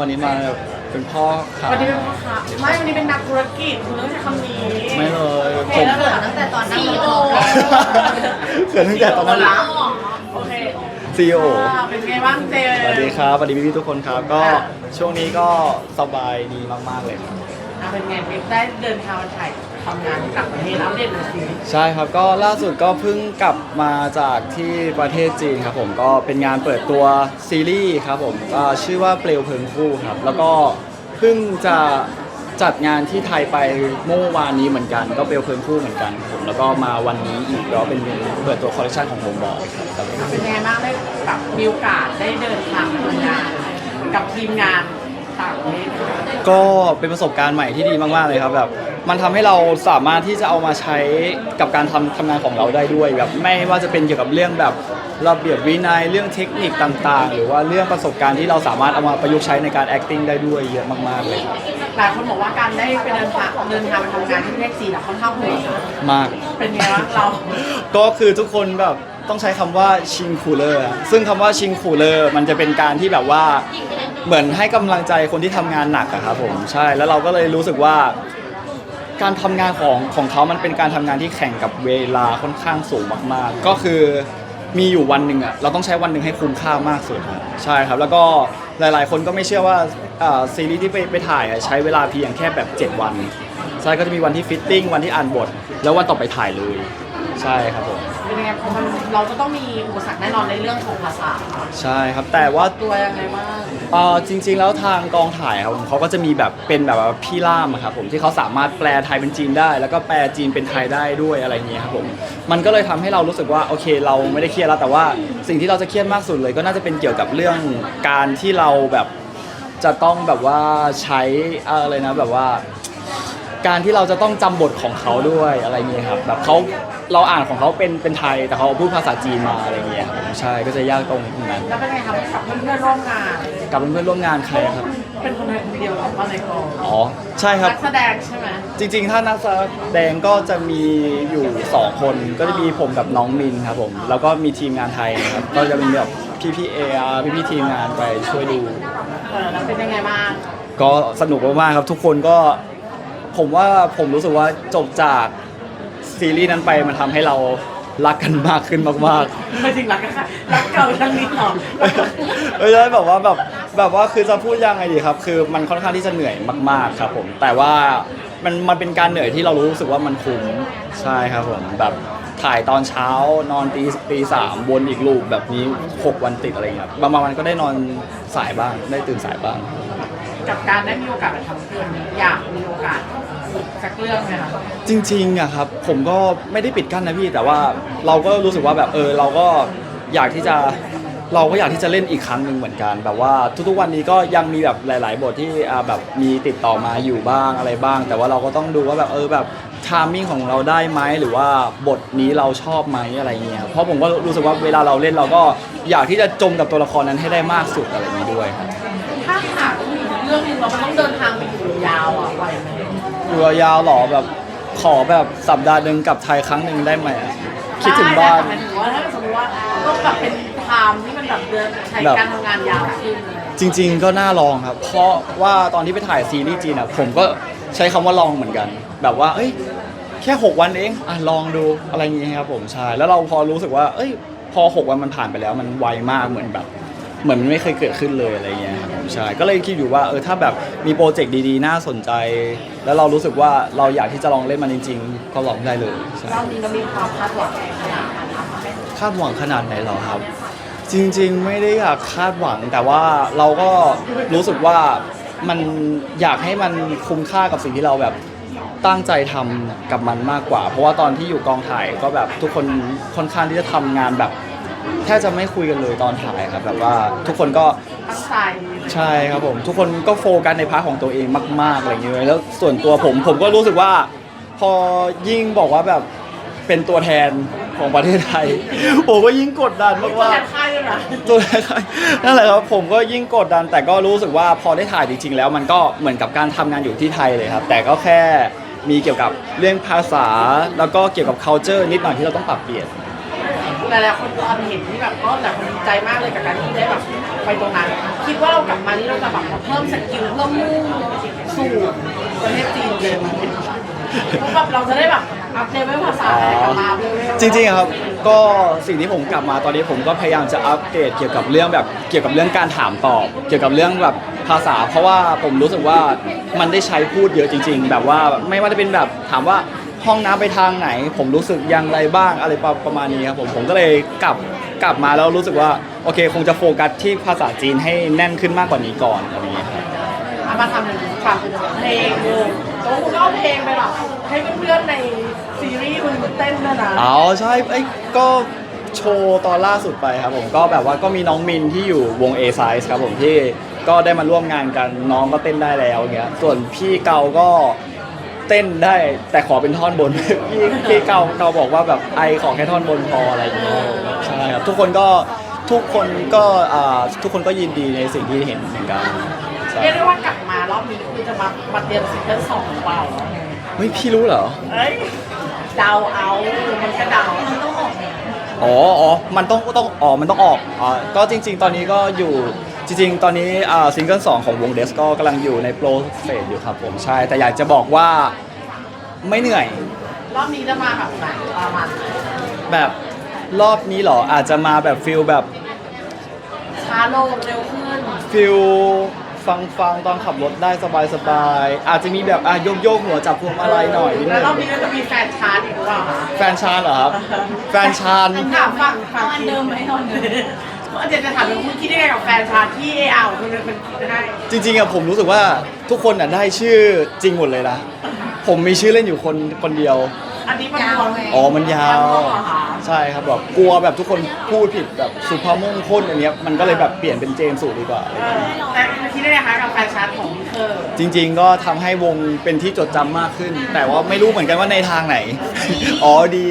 วันนี้มาแบบเป็นพ่อค้าวันนี้เป็นพ่อค้าไม่ วันนี้เป็นนักธุรกิจคุณต้องใช้คำนี้ไม่เลยโอเคผมแล้วเหรอตั้งแต่ตอนนั่งซีรโอถเขินตั้งแต่ตอนนั้นละโอเคซีโออ่าเป็นไงบ้างเจสวัสดีครับสวัสดีพี่ๆทุกคนครับ ก็ช่วงนี้ก็สบายดีมากๆเลยครับ อะเป็นไงเป็นได้เดินทางมาถ่าย ทำงานที่ต่างประเทศอัปเดตหน่อยสิใช่ครับก็ล่าสุดก็เพิ่งกลับมาจากที่ประเทศจีนครับผมก็เป็นงานเปิดตัวซีรีส์ครับผมก็ชื่อว่าเปลวเพลิงคู่ครับ แล้วก็เพิ่งจะจัดงานที่ไทยไปเมื่อวานนี้เหมือนกัน ก็เปลวเพลิงคู่เหมือนกันครับผมแล้วก็มาวันนี้อีกก็เป็นเปิดตัวคอลเลคชันของผมบอกครับผม เป็นไงบ้างได้แบบมีโอกาสได้เดินทางมาทำงาน กับทีมงานต่างประเทศ ก็เป็นประสบการณ์ใหม่ที่ดีมาก ๆ เลยครับแบบ มันทำให้เราสามารถที่จะเอามาใช้กับการทำทำงานของเราได้ด้วยแบบไม่ว่าจะเป็นเกี่ยวกับเรื่องแบบระเบียบวินัยเรื่องเทคนิคต่าง ๆ หรือว่าเรื่องประสบการณ์ที่เราสามารถเอามาประยุกต์ใช้ในการ acting ได้ด้วยเยอะมากๆเลยครับหลายคนบอกว่าการได้ไปเดินทางเดินทางไปทำงานที่ประเทศจีนอะค่อนข้างโหดนะมากเป็นไงบ้างเรา ก็คือทุกคนแบบต้องใช้คำว่าชิงคูลเลอร์ซึ่งคำว่าชิงคูลเลอร์มันจะเป็นการที่แบบว่าเหมือนให้กำลังใจคนที่ทำงานหนักอะครับผมใช่แล้วเราก็เลยรู้สึกว่า การทำงานของของเขามันเป็นการทำงานที่แข่งกับเวลาค่อนข้างสูงมากๆ ก็คือมีอยู่วันหนึ่งอะเราต้องใช้วันหนึ่งให้คุ้มค่ามากสุดครับใช่ครับ แล้วก็หลายๆ คนก็ไม่เชื่อว่าอ่าซีรีส์ที่ไปไปถ่ายอะใช้เวลาเพียงแค่แบบ 7 วันใช่ก็จะมีวันที่ฟิตติ้งวันที่อ่านบท แล้ววันต่อไปถ่ายเลย ใช่ครับผม เป็นยังไงเพราะมันเราก็ต้องมีอุปสรรคแน่นอนในเรื่องของภาษาใช่ครับแต่ว่า ตัวยังไงบ้างเอ่อจริง ๆ แล้วทางกองถ่ายครับผมเขาก็จะมีแบบเป็นแบบว่าพี่ล่ามอะครับผมที่เขาสามารถแปลไทยเป็นจีนได้ แล้วก็แปลจีนเป็นไทยได้ด้วยอะไรเงี้ยครับผมมันก็เลยทำให้เรารู้สึกว่าโอเค เราไม่ได้เครียดแล้วแต่ว่าสิ่งที่เราจะเครียดมากสุดเลย ก็น่าจะเป็นเกี่ยวกับเรื่องการที่เราแบบจะต้องแบบว่าใช้อะไรนะแบบว่า การที่เราจะต้องจำบทของเขาด้วยอะไรเงี้ยครับแบบเขาเราอ่านของเขาเป็นเป็นไทยแต่เขาพูดภาษาจีนมาอะไรเงี้ยครับผมใช่ก็จะยากตรงนั้นแล้วเป็นไงครับกับเพื่อนๆร่วมงาน กับเพื่อนๆร่วมงานใครอะครับเป็นคนไทยคนเดียวหรือว่าในกองอ๋อใช่ครับ นักแสดงใช่ไหมจริงๆ ถ้านักแสดงก็จะมีอยู่ 2 คน ก็จะมีผมกับน้องมินครับผม แล้วก็มีทีมงานไทยนะครับ ก็จะเป็นแบบพี่พี่เอพี่พี่ๆทีมงานไปช่วยดู เออแล้วเป็นยังไงบ้างก็สนุกมากๆครับ ทุกคนก็ ผมว่าผมรู้สึกว่าจบจากซีรีส์นั้นไปมันทำให้เรารักกันมากขึ้นมากๆ ไม่ถึงรักกันค่ะรักเก่าทั้งนี้หรอไม่ใช่แบบว่าแบบแบบว่าคือจะพูดยังไงดีครับ คือมันค่อนข้างที่จะเหนื่อยมาก ๆ ครับ ผม แต่ว่ามันมันเป็นการเหนื่อยที่เรารู้สึกว่ามันคุ้มใช่ครับผมแบบถ่ายตอนเช้านอนตีตีสามวนอีกลูปแบบนี้ 6 วันติดอะไรอย่างเงี้ยครับบางวันก็ได้นอนสายบ้างได้ตื่นสายบ้าง กับการได้มีโอกาสไปทำเพื่อนอยากมีโอกาสอีก สักเรื่องไหมคะจริงๆอะครับผมก็ไม่ได้ปิดกั้นนะพี่แต่ว่าเราก็รู้สึกว่าแบบเออเราก็อยากที่จะเราก็อยากที่จะเล่นอีกครั้งหนึ่งเหมือนกัน แบบว่าทุกๆวันนี้ก็ยังมีแบบหลาย ๆ บทที่อ่าแบบมีติดต่อมาอยู่บ้างอะไรบ้าง แต่ว่าเราก็ต้องดูว่าแบบเออแบบทามมิ่งของเราได้ไหมหรือว่าบทนี้เราชอบไหมอะไรเงี้ยเพราะผมก็รู้สึกว่าเวลาเราเล่นเราก็อยากที่จะจมกับตัวละครนั้นให้ได้มากสุดอะไรอย่างนี้ด้วยครับ ถ้าหากมีเรื่องหนึงเรามันต้องเดิน ยู่ยาวๆหรอแบบขอแบบสัปดาห์หนึ่งกลับไทยครั้งหนึ่งได้ไหมอะคิดถึงบ้าน ได้แต่หมายถึงว่าถ้าสมมติว่าต้องแบบเป็นไทม์ที่มันแบบเดินใช้การทำงานยาวขึ้นอะไรอย่างเงี้ยจริงๆก็น่าลองครับ เพราะว่าตอนที่ไปถ่ายซีรีส์จีนอะผมก็ใช้คำว่าลองเหมือนกัน แบบว่า เอ้ย แค่ 6 วันเองอะลองดูอะไรอย่างเงี้ยครับผมใช่แล้วเราพอรู้สึกว่า เอ้ย พอ 6 วันมันผ่านไปแล้ว มันไวมากเหมือนแบบ เหมือนมันไม่เคยเกิดขึ้นเลยอะไรเงี้ยครับผมใช่ก็เลยคิดอยู่ว่าเออถ้าแบบมีโปรเจกต์ดีๆ น่าสนใจ แล้วเรารู้สึกว่าเราอยากที่จะลองเล่นมันจริง ๆ ก็ลองได้เลยใช่ รอบนี้เรามีความคาดหวังขนาดไหนคะคาดหวังขนาดไหนเหรอครับ จริงๆไม่ได้อยากคาดหวังแต่ว่าเราก็รู้สึกว่ามันอยากให้มันคุ้มค่ากับสิ่งที่เราแบบตั้งใจทำกับมันมากกว่า เพราะว่าตอนที่อยู่กองถ่ายก็แบบทุกคนค่อนข้างที่จะทำงานแบบ ทบจะไม่คุยกันเลยตอนถ่ายครับแบบว่าทุกคนก็ตั้งใจใช่ครับผมทุกคนก็โฟกัสในพาร์ทของตัวเองมาก ๆอะไรอย่างเงี้ยแล้วส่วนตัวผมผมก็รู้สึกว่า พอยิ่งบอกว่าแบบเป็นตัวแทนของประเทศไทย ผมก็ยิ่งกดดันตัวมากแทนค่ายด้วยนะๆตัวแทนใครนั่นแหละครับผมก็ยิ่งกดดัน แต่ก็รู้สึกว่าพอได้ถ่ายจริงๆแล้ว มันก็เหมือนกับการทำงานอยู่ที่ไทยเลยครับ แต่ก็แค่มีเกี่ยวกับเรื่องภาษา แล้วก็เกี่ยวกับ culture นิดหน่อยที่เราต้องปรับเปลี่ยนถ หลายๆคนตอนเห็นที่แบบก็หลายคนดีใจมากเลยกับการที่ได้แบบไปตรงนั้น คิดว่าเรากลับมานี่เราจะแบบเพิ่มสกิลเพิ่มมุ่งสู่ประเทศจีนเลยไหมเพราะแบบเราจะได้แบบอัพเลเวลภาษาอะไรกลับมาเร็วๆจริงๆครับก็สิ่งที่ผมกลับมาตอนนี้ผมก็พยายามจะอัปเกรดเกี่ยวกับเรื่องแบบเกี่ยวกับเรื่องการถามตอบ เกี่ยวกับเรื่องแบบภาษา เพราะว่าผมรู้สึกว่ามันได้ใช้พูดเยอะจริง ๆ แบบว่าไม่ว่าจะเป็นแบบถามว่า ห้องน้ำไปทางไหน ผมรู้สึกอย่างไรบ้างอะไรประประมาณนี้ครับผมผมก็เลยกลับกลับมาแล้วรู้สึกว่าโอเค คงจะโฟกัสที่ภาษาจีนให้แน่นขึ้นมากกว่านี้ก่อนอะไรอย่างเงี้ยครับเอามาทำเป็นความเป็นเพลงวงโอ้คุณก็เอาเพลงไปแบบให้เพื่อนๆในซีรีส์มันเต้นด้วยนะอ๋อใช่ไอ้ยก็โชว์ตอนล่าสุดไปครับผมก็แบบว่าก็มีน้องมินที่อยู่วง A Size ครับผมที่ก็ได้มาร่วมงานกันน้องก็เต้นได้แล้วอย่างเงี้ยส่วนพี่เกาก็ เต้นได้แต่ขอเป็นท่อนบน พี่พี่เกาเกาบอกว่าแบบไอขอแค่ท่อนบนพออะไรอย่างเงี้ยใช่ครับทุกคนก็ทุกคนก็อ่าทุกคนก็ยินดีในสิ่งที่เห็นเหมือนกันใช่เรียกได้ว่ากลับมารอบนี้คือจะมามาเตรียมซิงเกิลสองหรือเปล่าเฮ้ยพี่รู้เหรอเอ้ยเดาเอามันก็เดามันต้องออกเนี่ยอ๋ออ๋อมันต้องต้องอ๋อมันต้องออกอ่าก็จริง ๆ ตอนนี้ก็อยู่ จริงๆ ตอนนี้อ่าซิงเกิลสองของวงเดสก็กำลังอยู่ในโปรเซสอยู่ครับผมใช่แต่อยากจะบอกว่าไม่เหนื่อย รอบนี้จะมาแบบไหนประมาณไหนแบบรอบนี้เหรออาจจะมาแบบฟิลแบบช้าลงเร็วขึ้นฟิลฟังฟังๆตอนขับรถได้สบายๆอาจจะมีแบบอะโยกโยกๆหัวจับพวงมาลัยหน่อยนิดแล้นึวงรอบนี้เราจะมีแฟนชาร์จอีกหรือเปล่าคะแฟนชานเหรอครับ แฟนชาน ถามฝั่งฝั่งอันเดิมไหมตอนเดิม เดี๋ยวจะถามว่าคุณคิดได้ไงกับแฟนชาร์จที่เอเอาคุณเป็นคนคิดได้ จริงๆอะผมรู้สึกว่าทุกคนอะได้ชื่อจริงหมดเลยนะผมมีชื่อเล่นอยู่คนคนเดียว อันนี้มันวงอ๋อ มันยาวมันวงเหรอคะใช่ครับแบบกลัวแบบทุกคนพูดผิดแบบสุภาพมงคลอย่างเงี้ยมันก็เลยแบบเปลี่ยนเป็นเจมส์สูดีกว่า เออแต่คิดได้ไงคะกับแฟนชาร์จของพี่เธอจริงๆก็ทำให้วงเป็นที่จดจำมากขึ้น แต่ว่าไม่รู้เหมือนกันว่าในทางไหน อ๋อดี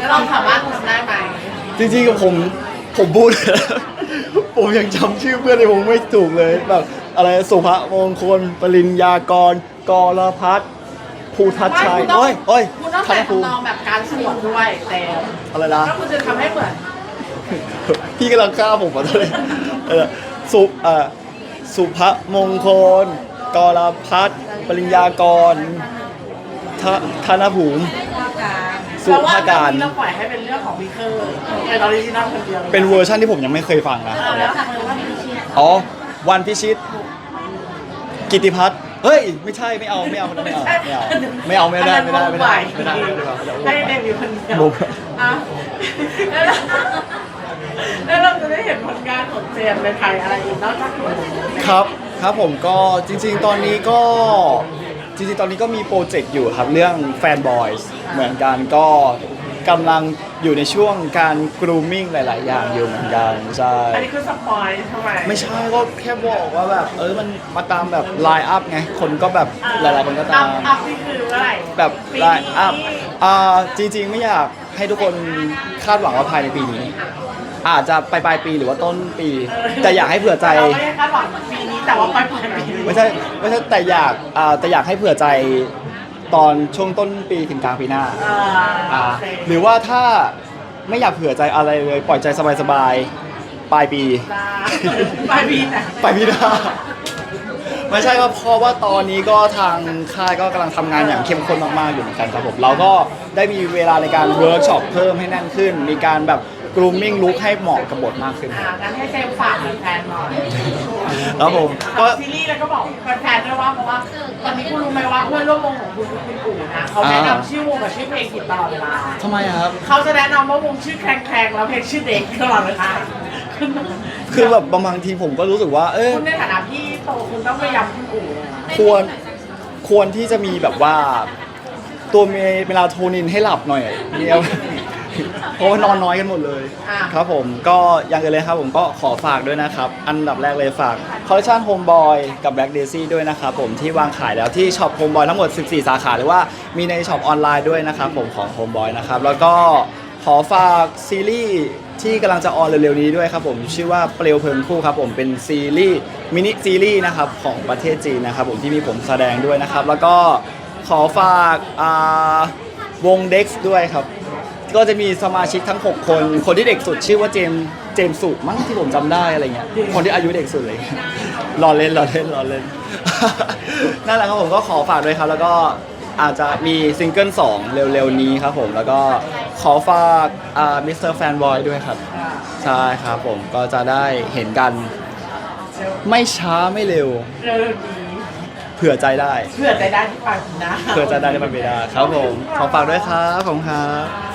แล้วเราสามารถทำได้ไหมจริงๆกับผม ผมพูด ผมยังจำชื่อเพื่อนในวงไม่ถูกเลยแบบอะไรสุภมงคลปริญญากร กรพัฒน์ภูทัชชัยไม่คุณต้องโอ้ยโอ้ยคุณต้องธใส่นภูมิทำนองแบบการสวดด้วยแต่อะไรนะแล้วคุณจะทำให้เหมือน พี่กำลังฆ่าผมขอโทษเลยเออสุเอ่อสุภมงคล กรพัฒน์ปริญญากรทธนภูมิ สุภาการ เราปล่อยให้เป็นเรื่องของพี่เคอร์เป็นออริจินัลคนเดียวเป็นเวอร์ชันที่ผมยังไม่เคยฟังนะ เออแล้วทำเลยว่าพี่ชิดอ๋อ วันพิชิต กิติพัฒน์เฮ้ย ไม่ใช่ ไม่เอา ไม่เอา ไม่เอา ไม่เอา ไม่เอาไม่ได้ไม่ได้ไม่ได้ ไม่ได้ ไม่ได้ ไม่ได้ ให้เดบิวต์คนเดียวผมอะแล้วเราแล้วเราจะได้เห็นผลงานของเจมส์ในไทยอะไรอีกนอกจากคนนี้ครับ ครับผมก็จริง ๆ ตอนนี้ก็ จริงๆ ตอนนี้ก็มีโปรเจกต์อยู่ครับ เรื่องแฟนบอยส์เหมือนกันก็กำลังอยู่ในช่วงการ grooming หลาย ๆ อย่างอยู่เหมือนกันใช่ อันนี้คือสปอยทำไมไม่ใช่ก็แค่บอกว่าแบบ เออมันมาตามแบบไลน์อัพไง คนก็แบบหลาย ๆ คนก็ตาม อัพอัพนี่คือเมื่อไหร่แบบปีไลน์นี้อัพอ่าจริง ๆ ไม่อยากให้ทุกคนคาดหวังว่าภายในปีนี้ อาจจะปลายปลายๆปีหรือว่าต้นปี แต่อยากให้เผื่อใจ เราไม่ได้คาดหวังปีนี้ แต่ว่าปลายปลายปีนี้ไม่ใช่ไม่ใช่แต่อยากอ่าแต่อยากให้เผื่อใจตอนช่วงต้นปีถึงกลางปีหน้าอ่าอ่าโอเคหรือว่าถ้าไม่อยากเผื่อใจอะไรเลยปล่อยใจสบายๆปลายปี ได้ปลายปีไหนปลายปีหน้าไม่ใช่ครับเพราะว่าตอนนี้ก็ทางค่ายก็กำลังทำงานอย่างเข้มข้นมากๆอยู่เหมือนกันครับผมเราก็ได้มีเวลาในการเวิร์กช็อปเพิ่มให้แน่นขึ้น มีการแบบ grooming look ให้เหมาะกับบทมากขึ้น อ่างั้นให้เจมส์ฝากแฟนๆหน่อยครับผมก็ซีรีส์แล้วก็บอกแฟนๆด้วยว่าเพราะว่าตอนนี้คุณรู้ไหมว่าเพื่อนร่วมวงของคุณคือคุณอู๋นะเขาแนะนำชื่อวงกับชื่อเพลงผิดตลอดเวลาทำไมอะครับ เขาจะแนะนำว่าวงชื่อแครงแครงแล้วเพลงชื่อเด็กตลอดเวลาคือแบบบางทีผมก็รู้สึกว่า เออ คุณในฐานะพี่โตคุณต้องพยายามคุณอู๋เลยนะควรควรที่จะมีแบบว่า ตัวเมเมลาโทนินให้หลับหน่อยเนี่ย เพราะว่านอนน้อยกันหมดเลยครับผมก็อย่างอื่นเลยครับผมก็ขอฝากด้วยนะครับ อันดับแรกเลยฝากคอลเลคชัน Homeboy กับ Black Daisy ด้วยนะครับผมที่วางขายแล้วที่ช็อป Homeboy ทั้งหมด 14 สาขา หรือว่ามีในช็อปออนไลน์ด้วยนะครับผมของ Homeboy นะครับแล้วก็ขอฝากซีรีส์ที่กำลังจะออนเร็วๆนี้ด้วยครับผมชื่อว่าเปลวเพลิงคู่ครับผมเป็นซีรีส์มินิซีรีส์นะครับของประเทศจีนนะครับผมที่มีผมแสดงด้วยนะครับแล้วก็ขอฝากอ่าวง Dex ด้วยครับ ก็จะมีสมาชิกทั้ง 6 คน คนที่เด็กสุดชื่อว่าเจมส์เจมส์สุมั้งที่ผมจำได้อะไรเงี้ย คนที่อายุเด็กสุดเลย รอเล่นรอเล่นรอเล่น นั่นแหละครับผมก็ขอฝากด้วยครับ แล้วก็อาจจะมีซิงเกิล2เร็วๆนี้ครับผม แล้วก็ขอฝากอ่ามิสเตอร์แฟนบอยด้วยครับ ใช่ครับผมก็จะได้เห็นกัน ไม่ช้าไม่เร็ว เร็วๆนี้เผื่อใจได้ เพื่อใจได้ที่ปลายปีหน้าเผื่อใจได้ในปันเบดาครับผม ขอฝากด้วยครับผมครับโอเค